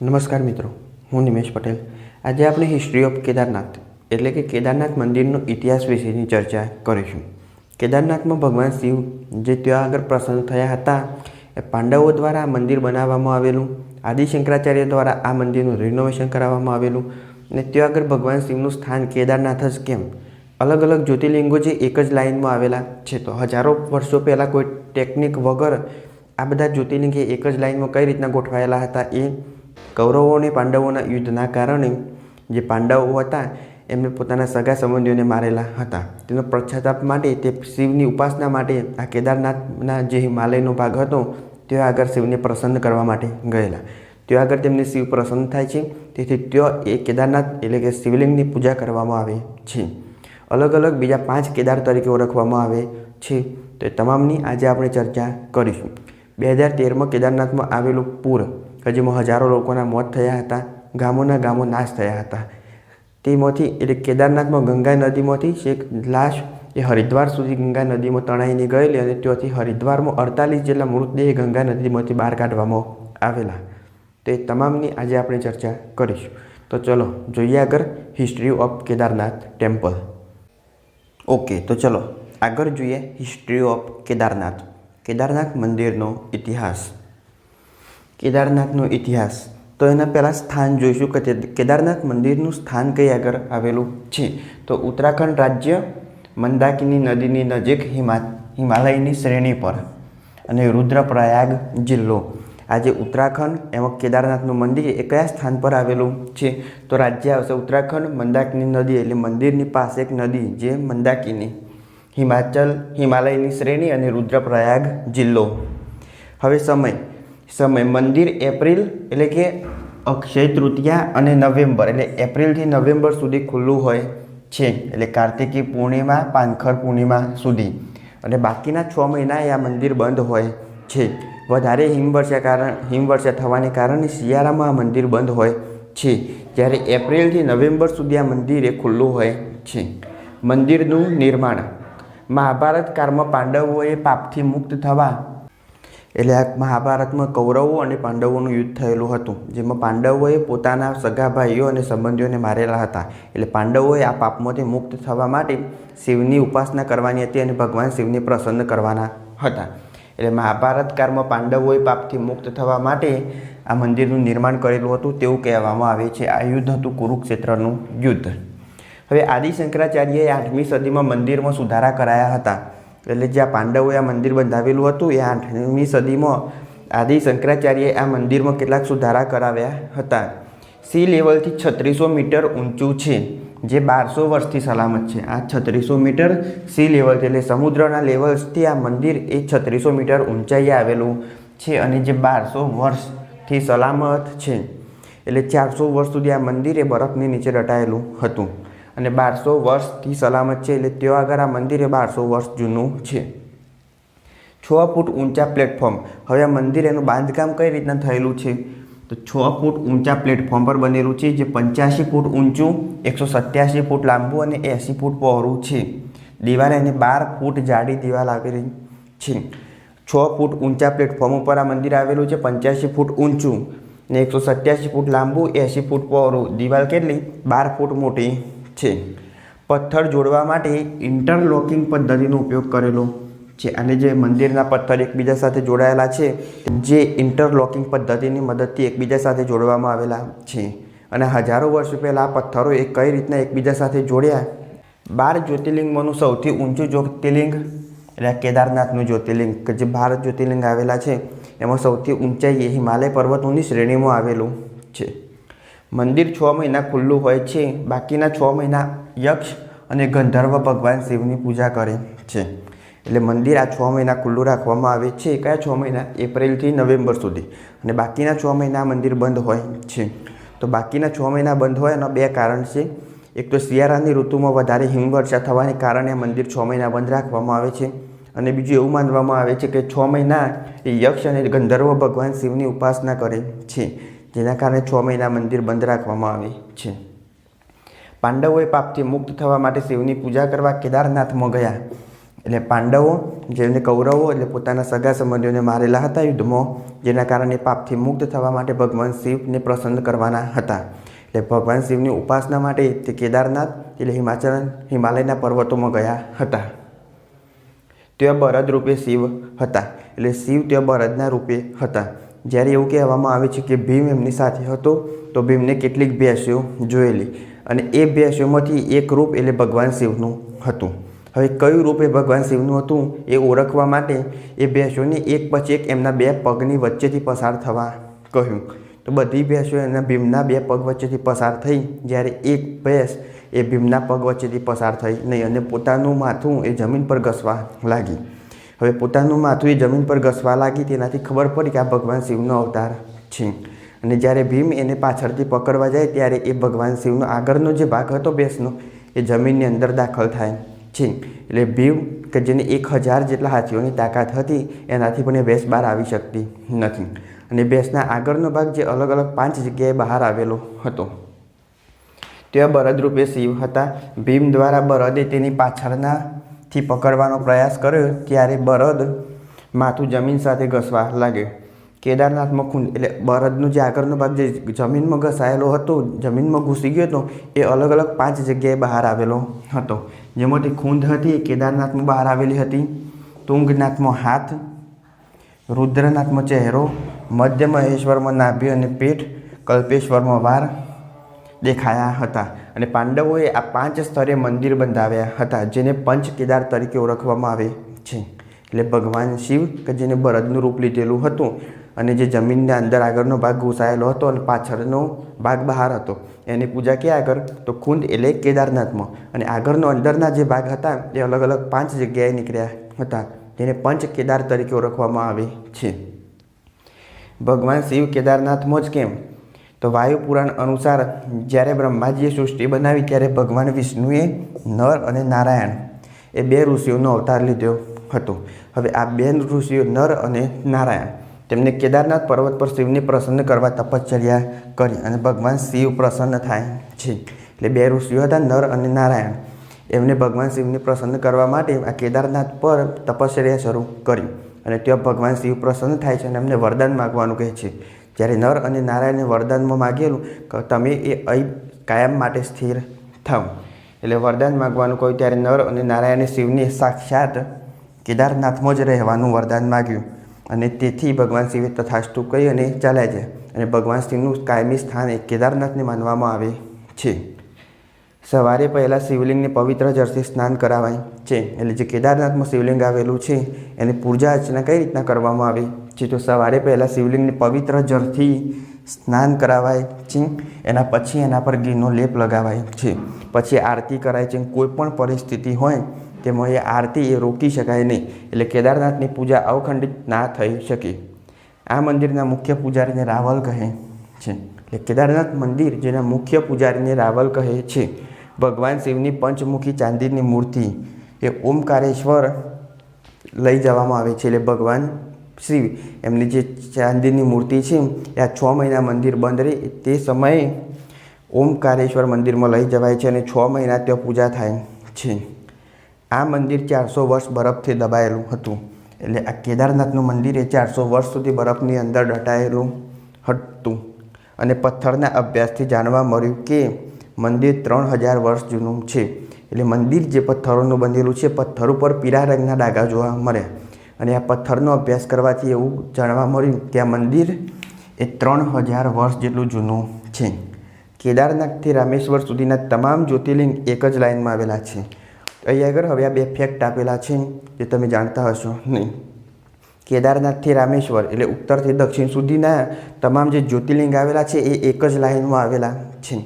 નમસ્કાર મિત્રો, હું નિમેશ પટેલ. આજે આપણે હિસ્ટ્રી ઓફ કેદારનાથ, એટલે કે કેદારનાથ મંદિરનો ઇતિહાસ વિશેની ચર્ચા કરીશું. કેદારનાથમાં ભગવાન શિવ, જે ત્યાં આગળ પ્રસન્ન થયા હતા, એ પાંડવો દ્વારા આ મંદિર બનાવવામાં આવેલું આદિ શંકરાચાર્ય દ્વારા આ મંદિરનું રિનોવેશન કરાવવામાં આવેલું અને ત્યાં આગળ ભગવાન શિવનું સ્થાન કેદારનાથ જ કેમ? અલગ અલગ જ્યોતિર્લિંગો જે એક જ લાઇનમાં આવેલા છે, તો હજારો વર્ષો પહેલાં કોઈ ટેકનિક વગર આ બધા જ્યોતિર્લિંગ એક જ લાઇનમાં કઈ રીતના ગોઠવાયેલા હતા એ કૌરવો અને પાંડવોના યુદ્ધના કારણે જે પાંડવો હતા, એમને પોતાના સગા સંબંધીઓને મારેલા હતા. તેનો પશ્ચાતાપ માટે તે શિવની ઉપાસના માટે આ કેદારનાથના જે હિમાલયનો ભાગ હતો, ત્યાં આગળ શિવને પ્રસન્ન કરવા માટે ગયેલા. ત્યાં આગળ તેમને શિવ પ્રસન્ન થાય છે, તેથી ત્યાં એ કેદારનાથ એટલે કે શિવલિંગની પૂજા કરવામાં આવે છે. અલગ અલગ બીજા પાંચ કેદાર તરીકે ઓળખવામાં આવે છે. તો એ તમામની આજે આપણે ચર્ચા કરીશું. બે હજાર તેરમાં કેદારનાથમાં આવેલું પૂર કે જેમાં હજારો લોકોના મોત થયા હતા, ગામોના ગામો નાશ થયા હતા. તેમાંથી એટલે કેદારનાથમાં ગંગા નદીમાંથી છેક લાશ એ હરિદ્વાર સુધી ગંગા નદીમાં તણાઈને ગયેલી અને ત્યાંથી હરિદ્વારમાં અડતાલીસ જેટલા મૃતદેહ ગંગા નદીમાંથી બહાર કાઢવામાં આવેલા. તે તમામની આજે આપણે ચર્ચા કરીશું. તો ચલો, જોઈએ આગળ history of Kedarnath temple. Okay, તો ચલો, આગળ જોઈએ હિસ્ટ્રી ઓફ કેદારનાથ. કેદારનાથ મંદિરનો ઇતિહાસ. કેદારનાથનો ઇતિહાસ. તો એના પહેલાં સ્થાન જોઈશું કે કેદારનાથ મંદિરનું સ્થાન કઈ આગળ આવેલું છે? તો ઉત્તરાખંડ રાજ્ય મંદાકિની નદીની નજીક હિમા, હિમાલયની શ્રેણી પર અને રુદ્રપ્રયાગ જિલ્લો. આજે ઉત્તરાખંડ એમાં કેદારનાથનું મંદિર એ કયા સ્થાન પર આવેલું છે? તો રાજ્ય આવશે ઉત્તરાખંડ, મંદાકિની નદી એટલે મંદિરની પાસે એક નદી જે મંદાકિની, હિમાચલ, હિમાલયની શ્રેણી અને રુદ્રપ્રયાગ જિલ્લો. હવે સમય. સમય મંદિર એપ્રિલ એટલે કે અક્ષય તૃતીયા અને નવેમ્બર એટલે એપ્રિલથી નવેમ્બર સુધી ખુલ્લું હોય છે. એટલે કાર્તિકી પૂર્ણિમા, પાનખર પૂર્ણિમા સુધી. અને બાકીના છ મહિના આ મંદિર બંધ હોય છે. વધારે હિમવર્ષા કારણ, હિમવર્ષા થવાને કારણે શિયાળામાં આ મંદિર બંધ હોય છે. જ્યારે એપ્રિલથી નવેમ્બર સુધી આ મંદિરે ખુલ્લું હોય છે. મંદિરનું નિર્માણ. મહાભારત કાળમાં પાંડવોએ પાપથી મુક્ત થવા એટલે આ મહાભારતમાં કૌરવો અને પાંડવોનું યુદ્ધ થયેલું હતું, જેમાં પાંડવોએ પોતાના સગા ભાઈઓ અને સંબંધીઓને મારેલા હતા. એટલે પાંડવોએ આ પાપમાંથી મુક્ત થવા માટે શિવની ઉપાસના કરવાની હતી અને ભગવાન શિવને પ્રસન્ન કરવાના હતા. એટલે મહાભારત કાળમાં પાંડવોએ પાપથી મુક્ત થવા માટે આ મંદિરનું નિર્માણ કરેલું હતું તેવું કહેવામાં આવે છે. આ યુદ્ધ હતું કુરુક્ષેત્રનું યુદ્ધ. હવે આદિ શંકરાચાર્યએ આઠમી સદીમાં મંદિરમાં સુધારા કરાયા હતા. એટલે જે આ પાંડવોએ આ મંદિર બંધાવેલું હતું, એ આઠમી સદીમાં આદિ શંકરાચાર્યએ આ મંદિરમાં કેટલાક સુધારા કરાવ્યા હતા. સી લેવલથી છત્રીસો મીટર ઊંચું છે, જે બારસો વર્ષથી સલામત છે. આ છત્રીસો મીટર સી લેવલ એટલે સમુદ્રના લેવલ્સથી આ મંદિર એ છત્રીસો મીટર ઊંચાઈએ આવેલું છે અને જે બારસો વર્ષથી સલામત છે. એટલે ચારસો વર્ષ સુધી આ મંદિર એ બરફની નીચે રટાયેલું હતું. અને બારસો વર્ષથી સલામત છે એટલે ત્યાં આગળ આ મંદિર બારસો વર્ષ જૂનું છે. છ ફૂટ ઊંચા પ્લેટફોર્મ. હવે આ મંદિર એનું બાંધકામ કઈ રીતના થયેલું છે? તો છ ફૂટ ઊંચા પ્લેટફોર્મ પર બનેલું છે, જે પંચ્યાસી ફૂટ ઊંચું, એકસો સત્યાસી ફૂટ લાંબુ અને એંસી ફૂટ પહોળું છે. દિવાલ એને બાર ફૂટ જાડી દિવાલ આવેલી છે. છ ફૂટ ઊંચા પ્લેટફોર્મ ઉપર આ મંદિર આવેલું છે, પંચ્યાસી ફૂટ ઊંચું ને એકસો સત્યાસી ફૂટ લાંબુ, એંસી ફૂટ પહોળું. દિવાલ કેટલી? બાર ફૂટ મોટી. છે. પથ્થર જોડવા માટે ઇન્ટરલોકિંગ પદ્ધતિનો ઉપયોગ કરેલો છે અને જે મંદિરના પથ્થર એકબીજા સાથે જોડાયેલા છે, જે ઇન્ટરલોકિંગ પદ્ધતિની મદદથી એકબીજા સાથે જોડવામાં આવેલા છે. અને હજારો વર્ષ પહેલાં આ પથ્થરો એ કઈ રીતના એકબીજા સાથે જોડ્યા? બાર જ્યોતિર્લિંગમાંનું સૌથી ઊંચું જ્યોતિર્લિંગ એટલે કેદારનાથનું જ્યોતિર્લિંગ, કે જે ભારત જ્યોતિર્લિંગ આવેલા છે, એમાં સૌથી ઊંચાઈ એ હિમાલય પર્વતોની શ્રેણીમાં આવેલું છે. મંદિર છ મહિના ખુલ્લું હોય છે, બાકીના છ મહિના યક્ષ અને ગંધર્વ ભગવાન શિવની પૂજા કરે છે. એટલે મંદિર આ છ મહિના ખુલ્લું રાખવામાં આવે છે. કયા છ મહિના? એપ્રિલથી નવેમ્બર સુધી. અને બાકીના છ મહિના મંદિર બંધ હોય છે. તો બાકીના છ મહિના બંધ હોય એના બે કારણ છે. એક તો શિયાળાની ઋતુમાં વધારે હિમવર્ષા થવાને કારણે મંદિર છ મહિના બંધ રાખવામાં આવે છે. અને બીજું એવું માનવામાં આવે છે કે છ મહિના એ યક્ષ અને ગંધર્વ ભગવાન શિવની ઉપાસના કરે છે. જેના કારણે છ મહિના મંદિર બંધ રાખવામાં આવે છે. પાંડવોએ પાપથી મુક્ત થવા માટે શિવની પૂજા કરવા કેદારનાથમાં ગયા. એટલે પાંડવો, જેમને કૌરવો એટલે પોતાના સગા સંબંધીઓને મારેલા હતા યુદ્ધમાં, જેના કારણે પાપથી મુક્ત થવા માટે ભગવાન શિવને પ્રસન્ન કરવાના હતા. એટલે ભગવાન શિવની ઉપાસના માટે તે કેદારનાથ એટલે હિમાચલ, હિમાલયના પર્વતોમાં ગયા હતા. ત્યાં બળદ રૂપે શિવ હતા. એટલે શિવ ત્યાં બળદના રૂપે હતા. જ્યારે એવું કહેવામાં આવે છે કે ભીમ એમની સાથે હતો, તો ભીમને કેટલીક ભેંસો જોયેલી અને એ ભેંસીઓમાંથી એક રૂપ એટલે ભગવાન શિવનું હતું. હવે કયું રૂપ એ ભગવાન શિવનું હતું એ ઓળખવા માટે એ ભેંસીઓને એક પછી એક એમના બે પગની વચ્ચેથી પસાર થવા કહ્યું. તો બધી ભેંસો એના ભીમના બે પગ વચ્ચેથી પસાર થઈ, જ્યારે એક ભેંસ એ ભીમના પગ વચ્ચેથી પસાર થઈ નહીં અને પોતાનું માથું એ જમીન પર ઘસવા લાગી. હવે પોતાનું માથું એ જમીન પર ઘસવા લાગી તેનાથી ખબર પડી કે આ ભગવાન શિવનો અવતાર છે. અને જ્યારે ભીમ એને પાછળથી પકડવા જાય ત્યારે એ ભગવાન શિવનો આગળનો જે ભાગ હતો બેસનો એ જમીનની અંદર દાખલ થાય છે. એટલે ભીમ કે જેને એક હજાર જેટલા હાથીઓની તાકાત હતી, એનાથી પણ એ ભેંસ બહાર આવી શકતી નથી. અને ભેંસના આગળનો ભાગ જે અલગ અલગ પાંચ જગ્યાએ બહાર આવેલો હતો. ત્યાં બળદરૂપે શિવ હતા. ભીમ દ્વારા બળદે તેની પાછળનાથી પકડવાનો પ્રયાસ કર્યો ત્યારે બળદ માથું જમીન સાથે ઘસવા લાગ્યો. કેદારનાથ ખૂન એટલે બળદનું જે આગળનો ભાગ જે જમીનમાં ઘસાયેલો હતો, જમીનમાં ઘૂસી ગયો હતો, એ અલગ અલગ પાંચ જગ્યાએ બહાર આવેલો હતો. જેમાંથી ખૂંદ હતી, એ કેદારનાથમાં બહાર આવેલી હતી. તુંગનાથમાં હાથ, રુદ્રનાથમાં ચહેરો, મધ્ય મહેશ્વરમાં નાભી અને પેટ, કલ્પેશ્વરમાં વાર દેખાયા હતા અને પાંડવોએ આ પાંચ સ્તરે મંદિર બંધાવ્યા હતા, જેને પંચ કેદાર તરીકે ઓળખવામાં આવે છે. એટલે ભગવાન શિવ કે જેને બળદનું રૂપ લીધેલું હતું અને જે જમીનના અંદર આગળનો ભાગ ઘૂસાયેલો હતો અને પાછળનો ભાગ બહાર હતો. એની પૂજા ક્યાં આગળ? તો કુંડ એટલે કેદારનાથમાં. અને આગળનો અંદરના જે ભાગ હતા, એ અલગ અલગ પાંચ જગ્યાએ નીકળ્યા હતા, જેને પંચ કેદાર તરીકે ઓળખવામાં આવે છે. ભગવાન શિવ કેદારનાથમાં જ કેમ? તો વાયુ પુરાણ અનુસાર જ્યારે બ્રહ્માજીએ સૃષ્ટિ બનાવી ત્યારે ભગવાન વિષ્ણુએ નર અને નારાયણ, એ બે ઋષિઓનો અવતાર લીધો હતો. હવે આ બે ઋષિઓ નર અને નારાયણ, તેમને કેદારનાથ પર્વત પર શિવને પ્રસન્ન કરવા તપશ્ચર્યા કરી અને ભગવાન શિવ પ્રસન્ન થાય છે. એટલે બે ઋષિઓ હતા, નર અને નારાયણ. એમને ભગવાન શિવને પ્રસન્ન કરવા માટે આ કેદારનાથ પર તપશ્ચર્યા શરૂ કરી અને ત્યાં ભગવાન શિવ પ્રસન્ન થાય છે અને એમને વરદાન માગવાનું કહે છે. જ્યારે નર અને નારાયણને વરદાનમાં માગેલું, કે, તમે એ અહીં કાયમ માટે સ્થિર થાવ. એટલે વરદાન માગવાનું કહ્યું ત્યારે નર અને નારાયણે શિવને સાક્ષાત કેદારનાથમાં જ રહેવાનું વરદાન માગ્યું. અને તેથી ભગવાન શિવે તથાસ્તુ કહી અને ચાલ્યા છે અને ભગવાન શિવનું કાયમી સ્થાન એ કેદારનાથને માનવામાં આવે છે. સવારે પહેલાં શિવલિંગને પવિત્ર જળથી સ્નાન કરાવાય છે. એટલે જે કેદારનાથમાં શિવલિંગ આવેલું છે, એની પૂજા અર્ચના કઈ રીતના કરવામાં આવે? છે તો સવારે પહેલાં શિવલિંગને પવિત્ર જળથી સ્નાન કરાવાય છે, એના પછી એના પર ઘીનો લેપ લગાવાય છે. પછી આરતી કરાય છે. કોઈ પણ પરિસ્થિતિ હોય તેમાં એ આરતી એ રોકી શકાય નહીં. એટલે કેદારનાથની પૂજા અવખંડિત ના થઈ શકે. આ મંદિરના મુખ્ય પૂજારીને રાવલ કહે છે. એટલે કેદારનાથ મંદિર જેના મુખ્ય પૂજારીને રાવલ કહે છે. ભગવાન શિવની પંચમુખી ચાંદીની મૂર્તિ એ ઓમકારેશ્વર લઈ જવામાં આવે છે. એટલે ભગવાન શિવ એમની જે ચાંદીની મૂર્તિ છે, એ આ છ મહિના મંદિર બંધ રહે. તે સમયે ઓમકારેશ્વર મંદિરમાં લઈ જવાય છે અને છ મહિના ત્યાં પૂજા થાય છે. આ મંદિર ચારસો વર્ષ બરફથી દબાયેલું હતું. એટલે આ કેદારનાથનું મંદિર એ ચારસો વર્ષ સુધી બરફની અંદર દટાયેલું હતું. અને પથ્થરના અભ્યાસથી જાણવા મળ્યું કે મંદિર ત્રણ હજાર વર્ષ જૂનું છે. એટલે મંદિર જે પથ્થરોનું બનેલું છે પથ્થર ઉપર પીળા રંગના ડાઘા જોવા મળ્યા અને આ પથ્થરનો અભ્યાસ કરવાથી એવું જાણવા મળ્યું કે આ મંદિર એ ત્રણ હજાર વર્ષ જેટલું જૂનું છે. કેદારનાથથી રામેશ્વર સુધીના તમામ જ્યોતિર્લિંગ એક જ લાઇનમાં આવેલા છે. અહીંયા આગળ હવે આ બે ફેક્ટ આપેલા છે, જે તમે જાણતા હશો નહીં. કેદારનાથથી રામેશ્વર એટલે ઉત્તરથી દક્ષિણ સુધીના તમામ જે જ્યોતિર્લિંગ આવેલા છે, એ એક જ લાઇનમાં આવેલા છે.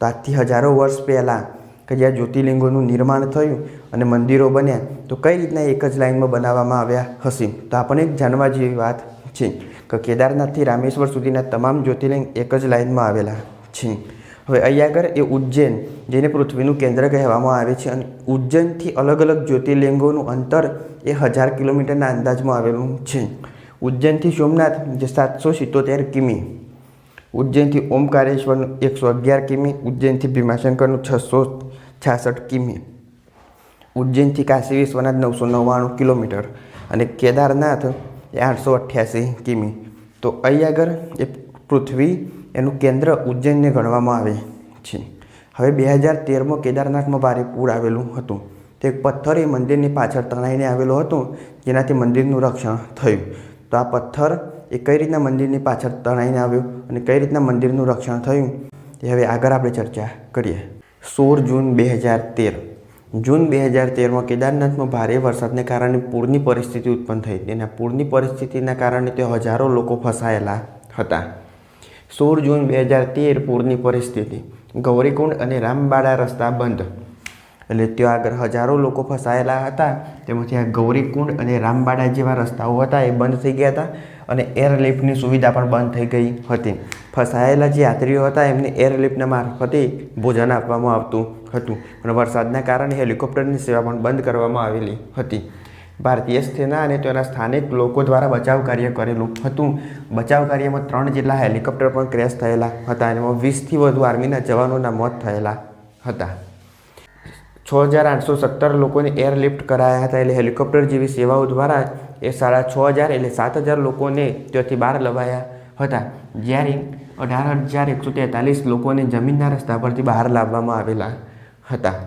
તો આજથી હજારો વર્ષ પહેલાં કે જ્યાં જ્યોતિર્લિંગોનું નિર્માણ થયું અને મંદિરો બન્યા, તો કઈ રીતના એક જ લાઇનમાં બનાવવામાં આવ્યા હશે? તો આપણને એક જાણવા જેવી વાત છે કે કેદારનાથથી રામેશ્વર સુધીના તમામ જ્યોતિર્લિંગ એક જ લાઇનમાં આવેલા છે. હવે અહીંયા એ ઉજ્જૈન, જેને પૃથ્વીનું કેન્દ્ર કહેવામાં આવે છે અને ઉજ્જૈનથી અલગ અલગ જ્યોતિર્લિંગોનું અંતર એ હજાર કિલોમીટરના અંદાજમાં આવેલું છે. ઉજ્જૈનથી સોમનાથ, જે સાતસો સિત્તોતેર કિમી. ઉજ્જૈનથી ઓમકારેશ્વરનું એકસો અગિયાર કિમી. ઉજ્જૈનથી ભીમાશંકરનું છસો છાસઠ કિમી. ઉજ્જૈનથી કાશી વિશ્વનાથ નવસો નવ્વાણું કિલોમીટર અને કેદારનાથ એ આઠસો અઠ્યાસી કિમી. તો અહીં આગળ એ પૃથ્વી એનું કેન્દ્ર ઉજ્જૈનને ગણવામાં આવે છે. હવે બે હજાર તેરમાં કેદારનાથમાં ભારે પૂર આવેલું હતું. તે એક પથ્થર એ મંદિરની પાછળ તણાઈને આવેલો હતો, જેનાથી મંદિરનું રક્ષણ થયું. તો આ પથ્થર એ કઈ રીતના મંદિરની પાછળ તણાઈને આવ્યો અને કઈ રીતના મંદિરનું રક્ષણ થયું, એ હવે આગળ આપણે ચર્ચા કરીએ. સોળ જૂન બે હજાર તેર. જૂન બે હજાર તેરમાં કેદારનાથમાં ભારે વરસાદને કારણે પૂરની પરિસ્થિતિ ઉત્પન્ન થઈ તેના પૂરની પરિસ્થિતિના કારણે તે હજારો લોકો ફસાયેલા હતા. સોળ જૂન બે હજાર તેર પૂરની પરિસ્થિતિ. ગૌરીકુંડ અને રામબાડા રસ્તા બંધ. એટલે ત્યાં આગળ હજારો લોકો ફસાયેલા હતા. તેમાંથી આ ગૌરીકુંડ અને રામબાડા જેવા રસ્તાઓ હતા એ બંધ થઈ ગયા હતા. અને એરલિફ્ટની સુવિધા પણ બંધ થઈ ગઈ હતી. ફસાયેલા જે યાત્રીઓ હતા, એમને એરલિફ્ટના મારફતે ભોજન આપવામાં આવતું હતું અને વરસાદના કારણે હેલિકોપ્ટરની સેવા પણ બંધ કરવામાં આવેલી હતી. ભારતીય સેના અને તેના સ્થાનિક લોકો દ્વારા બચાવ કાર્ય કરેલું હતું. બચાવ કાર્યમાં ત્રણ જેટલા હેલિકોપ્ટર પણ ક્રેશ થયેલા હતા અને એમાં વીસથી વધુ આર્મીના જવાનોના મોત થયેલા હતા. છ હજાર આઠસો સત્તર લોકોને એરલિફ્ટ કરાયા હતા એટલે હેલિકોપ્ટર જેવી સેવાઓ દ્વારા એ સાડા છ હજાર એટલે સાત હજાર લોકોને ત્યાંથી બહાર લવાયા હતા. જ્યારે અઢાર હજાર એકસો તેતાલીસ લોકોને જમીનના રસ્તા પરથી બહાર લાવવામાં આવેલા હતા.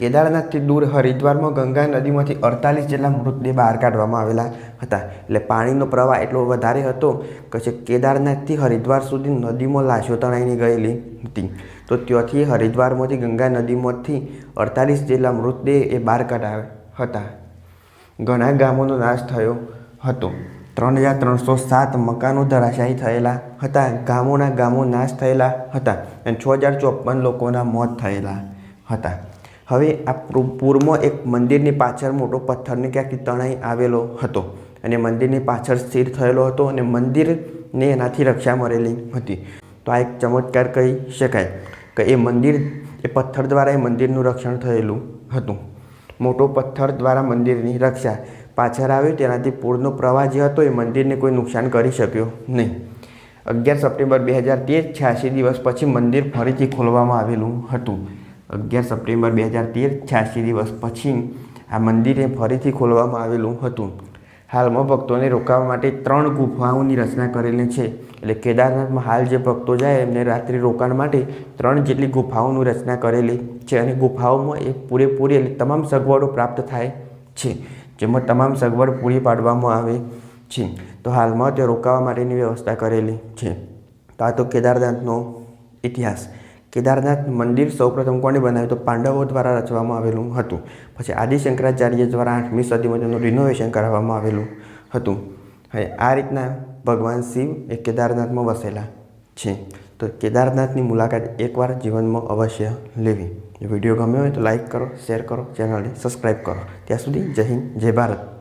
કેદારનાથથી દૂર હરિદ્વારમાં ગંગા નદીમાંથી અડતાલીસ જેટલા મૃતદેહ બહાર કાઢવામાં આવેલા હતા. એટલે પાણીનો પ્રવાહ એટલો વધારે હતો કે કેદારનાથથી હરિદ્વાર સુધી નદીમાં લાશો તણાઈને ગયેલી હતી. તો ત્યાંથી હરિદ્વારમાંથી ગંગા નદીમાંથી અડતાલીસ જેટલા મૃતદેહ એ બહાર કાઢ્યા હતા. ઘણા ગામોનો નાશ થયો હતો. ત્રણ હજાર ત્રણસો સાત મકાનો ધરાશાયી થયેલા હતા. ગામોના ગામો નાશ થયેલા હતા અને છ હજાર ચોપન લોકોના મોત થયેલા હતા. હવે આ પૂરમાં એક મંદિરની પાછળ મોટો પથ્થરને ક્યાંકથી તણાઈ આવેલો હતો અને મંદિરની પાછળ સ્થિર થયેલો હતો અને મંદિરને એનાથી રક્ષા મળેલી હતી. તો આ એક ચમત્કાર કહી શકાય કે એ મંદિર, એ પથ્થર દ્વારા એ મંદિરનું રક્ષણ થયેલું હતું. મોટો પથ્થર દ્વારા મંદિરની રક્ષા. પાછળ આવ્યો તેનાથી પૂરનો પ્રવાહ જે હતો એ મંદિરને કોઈ નુકસાન કરી શક્યો નહીં. અગિયાર સપ્ટેમ્બર બે હજાર તેર, છ્યાસી દિવસ પછી મંદિર ફરીથી ખોલવામાં આવેલું હતું. અગિયાર સપ્ટેમ્બર બે હજાર તેર, છ્યાસી દિવસ પછી આ મંદિરે ફરીથી ખોલવામાં આવેલું હતું. હાલમાં ભક્તોને રોકાવા માટે ત્રણ ગુફાઓની રચના કરેલી છે. એટલે કેદારનાથમાં હાલ જે ભક્તો જાય એમને રાત્રિ રોકાણ માટે ત્રણ જેટલી ગુફાઓની રચના કરેલી છે અને ગુફાઓમાં એ પૂરેપૂરી એટલે તમામ સગવડો પ્રાપ્ત થાય છે. જેમાં તમામ સગવડ પૂરી પાડવામાં આવે છે. તો હાલમાં તે રોકાવા માટેની વ્યવસ્થા કરેલી છે. તો આ તો કેદારનાથનો ઇતિહાસ. કેદારનાથ મંદિર સૌપ્રથમ કોણે બનાવ્યું તો પાંડવો દ્વારા રચવામાં આવેલું હતું. પછી આદિશંકરાચાર્ય દ્વારા આઠમી સદીમાં તેનું રિનોવેશન કરાવવામાં આવેલું હતું. હવે આ રીતના ભગવાન શિવ એ કેદારનાથમાં વસેલા છે. તો કેદારનાથની મુલાકાત એકવાર જીવનમાં અવશ્ય લેવી. વીડિયો ગમ્યો હોય તો લાઈક કરો શેર કરો ચેનલને સબસ્ક્રાઈબ કરો. ત્યાં સુધી જય હિન્દ, જય ભારત.